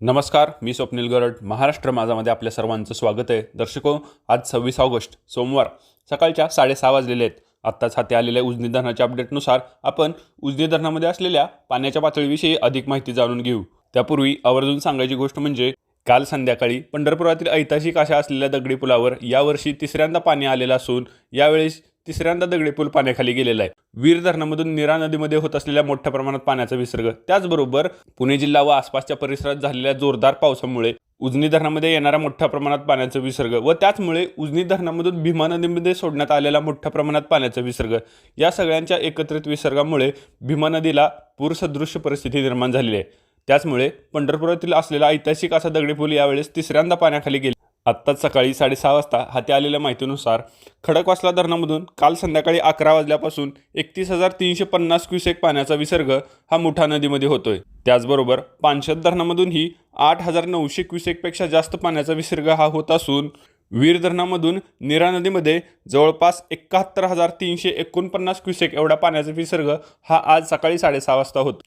नमस्कार मी स्वप्नील गरड. महाराष्ट्र माझामध्ये आपल्या सर्वांचं स्वागत आहे. दर्शको आज सव्वीस ऑगस्ट सोमवार सकाळच्या साडेसहा वाजलेले आहेत. आत्ताच हाती आलेल्या उजनी धरणाच्या अपडेटनुसार आपण उजनी धरणामध्ये असलेल्या पाण्याच्या पातळीविषयी अधिक माहिती जाणून घेऊ. त्यापूर्वी आवर्जून सांगायची गोष्ट म्हणजे काल संध्याकाळी पंढरपुरातील ऐतिहासिक अशा असलेल्या दगडी पुलावर यावर्षी तिसऱ्यांदा पाणी आलेलं असून यावेळेस तिसऱ्यांदा दगडी पूल पाण्याखाली गेलेला आहे. वीर धरणामधून निरा नदीमध्ये होत असलेल्या मोठ्या प्रमाणात पाण्याचा विसर्ग. त्याचबरोबर पुणे जिल्हा व आसपासच्या परिसरात झालेल्या जोरदार पावसामुळे उजनी धरणामध्ये येणारा मोठ्या प्रमाणात पाण्याचा विसर्ग व त्याचमुळे उजनी धरणामधून भीमा नदीमध्ये सोडण्यात आलेला मोठ्या प्रमाणात पाण्याचा विसर्ग. या सगळ्यांच्या एकत्रित विसर्गामुळे भीमा नदीला पूरसदृश्य परिस्थिती निर्माण झालेली आहे. त्याचमुळे पंढरपुरातील असलेला ऐतिहासिक असा दगडी पूल यावेळेस तिसऱ्यांदा पाण्याखाली गेला. आत्ताच सकाळी साडेसहा वाजता हाती आलेल्या माहितीनुसार खडकवासला धरणामधून काल संध्याकाळी अकरा वाजल्यापासून एकतीस हजार तीनशे पन्नास क्युसेक पाण्याचा विसर्ग हा मुठा नदीमध्ये होतोय. त्याचबरोबर पानशत धरणामधूनही आठ हजार नऊशे क्युसेकपेक्षा जास्त पाण्याचा विसर्ग हा होत असून वीर धरणामधून निरा नदीमध्ये जवळपास एकाहत्तर हजार तीनशे एकोणपन्नास क्युसेक एवढा पाण्याचा विसर्ग हा आज सकाळी साडेसहा वाजता होतो.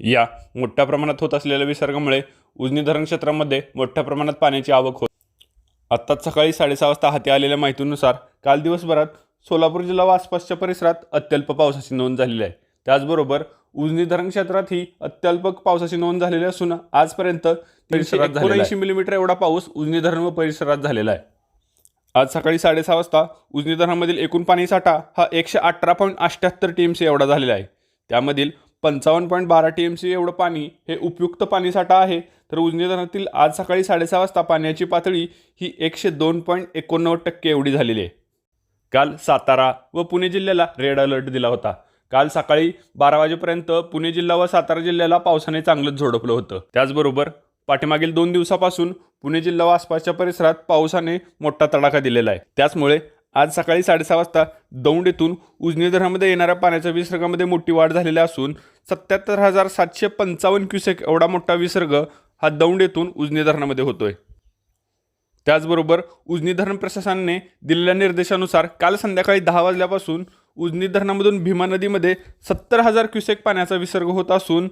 या मोठ्या प्रमाणात होत असलेल्या विसर्गामुळे उजनी धरण क्षेत्रामध्ये मोठ्या प्रमाणात पाण्याची आवक होत आत्ताच सकाळी साडेसहा वाजता हाती आलेल्या माहितीनुसार काल दिवसभरात सोलापूर जिल्हा व आसपासच्या परिसरात अत्यल्प पावसाची नोंद झालेली आहे. त्याचबरोबर उजनी धरण क्षेत्रात ही अत्यल्प पावसाची नोंद झालेली असून आजपर्यंत. एकोणऐंशी मिलीमीटर एवढा पाऊस उजनी धरण व परिसरात झालेला आहे. आज सकाळी साडेसहा वाजता उजनी धरणामधील एकूण पाणी साठा हा एकशे अठरा पॉईंट अठ्ठ्याहत्तर टी एम सी एवढा झालेला आहे. त्यामधील पंचावन्न पॉईंट बारा टी एम सी एवढं पाणी हे उपयुक्त पाणीसाठा आहे. तर उजनी धरणातील आज सकाळी साडेसहा वाजता पाण्याची पातळी ही एकशे दोन पॉईंट एकोणनव्वद टक्के एवढी झालेली आहे. काल सातारा व पुणे जिल्ह्याला रेड अलर्ट दिला होता. काल सकाळी बारा वाजेपर्यंत पुणे जिल्हा व सातारा जिल्ह्याला पावसाने चांगलंच झोडपलं होतं. त्याचबरोबर पाठीमागील दोन दिवसापासून पुणे जिल्हा व आसपासच्या परिसरात पावसाने मोठा तडाखा दिलेला आहे. त्याचमुळे आज सकाळी साडेसहा वाजता दौंड येथून उजनी धरणामध्ये येणाऱ्या पाण्याच्या विसर्गामध्ये मोठी वाढ झालेली असून सत्याहत्तर हजार सातशे पंचावन्न क्युसेक एवढा मोठा विसर्ग हा दौंड येथून उजनी धरणामध्ये होतोय. त्याचबरोबर उजनी धरण प्रशासनाने दिलेल्या निर्देशानुसार काल संध्याकाळी दहा वाजल्यापासून उजनी धरणामधून भीमा नदीमध्ये सत्तर हजार क्युसेक पाण्याचा विसर्ग होत असून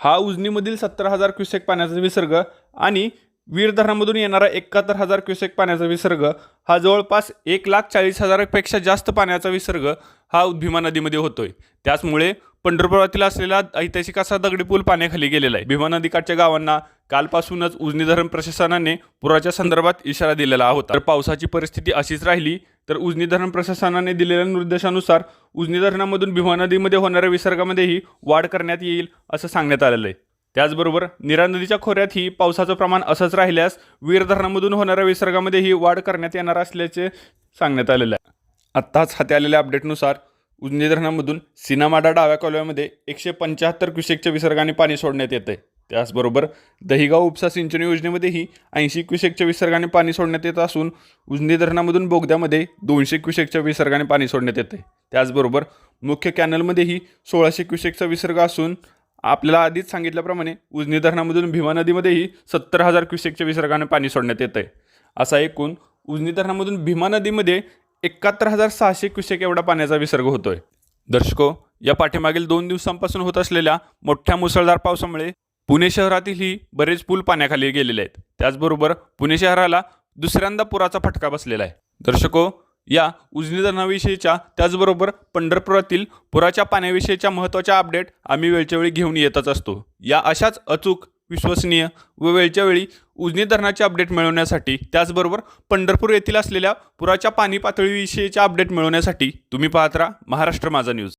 हा उजनीमधील सत्तर हजार क्युसेक पाण्याचा विसर्ग आणि वीर धरणामधून येणारा एकाहत्तर हजार क्युसेक पाण्याचा विसर्ग हा जवळपास एक लाख चाळीस हजारापेक्षा जास्त पाण्याचा विसर्ग हा भीमा नदीमध्ये होतोय. त्याचमुळे पंढरपुरातील असलेला ऐतिहासिक असा दगडी पूल पाण्याखाली गेलेला आहे. भीमा नदीकाठच्या गावांना कालपासूनच उजनी धरण प्रशासनाने पुराच्या संदर्भात इशारा दिलेला होता. तर पावसाची परिस्थिती अशीच राहिली तर उजनी धरण प्रशासनाने दिलेल्या निर्देशानुसार उजनी धरणामधून भीमा नदीमध्ये होणाऱ्या विसर्गामध्येही वाढ करण्यात येईल असं सांगण्यात आलेलं आहे. त्याचबरोबर निरा नदीच्या खोऱ्यातही पावसाचं प्रमाण असंच राहिल्यास वीर धरणामधून होणाऱ्या विसर्गामध्येही वाढ करण्यात येणार असल्याचे सांगण्यात आलेलं आहे. आत्ताच हाती आलेल्या अपडेटनुसार उजनी धरणामधून सिनामाडा डाव्या कॉलव्यामध्ये एकशे पंच्याहत्तर क्युसेकच्या विसर्गाने पाणी सोडण्यात येतं आहे त्याचबरोबर दहिगाव उपसा सिंचन योजनेमध्येही ऐंशी क्युसेकच्या विसर्गाने पाणी सोडण्यात येत असून उजनी धरणामधून बोगद्यामध्ये दोनशे क्युसेकच्या विसर्गाने पाणी सोडण्यात येते त्याचबरोबर मुख्य कॅनलमध्येही सोळाशे क्युसेकचा विसर्ग असून आपल्याला आधीच सांगितल्याप्रमाणे उजनी धरणामधून भीमा नदीमध्येही सत्तर हजार क्युसेकच्या विसर्गाने पाणी सोडण्यात येतं आहे असा एकूण उजनी धरणामधून भीमा नदीमध्ये एकाहत्तर हजार सहाशे क्युसेक एवढा पाण्याचा विसर्ग होतो आहे दर्शको या पाठीमागील दोन दिवसांपासून होत असलेल्या मोठ्या मुसळधार पावसामुळे पुणे शहरातीलही बरेच पूल पाण्याखाली गेलेले आहेत. त्याचबरोबर पुणे शहराला दुसऱ्यांदा पुराचा फटका बसलेला आहे. दर्शको या उजनी धरणाविषयीच्या त्याचबरोबर पंढरपुरातील पुराच्या पाण्याविषयीच्या महत्त्वाच्या अपडेट आम्ही वेळच्या वेळी घेऊन येतच असतो. या अशाच अचूक विश्वसनीय व वेळच्या वेळी उजनी धरणाचे अपडेट मिळवण्यासाठी त्याचबरोबर पंढरपूर येथील असलेल्या पुराच्या पाणी पातळीविषयीच्या अपडेट मिळवण्यासाठी तुम्ही पाहत राहा महाराष्ट्र माझा न्यूज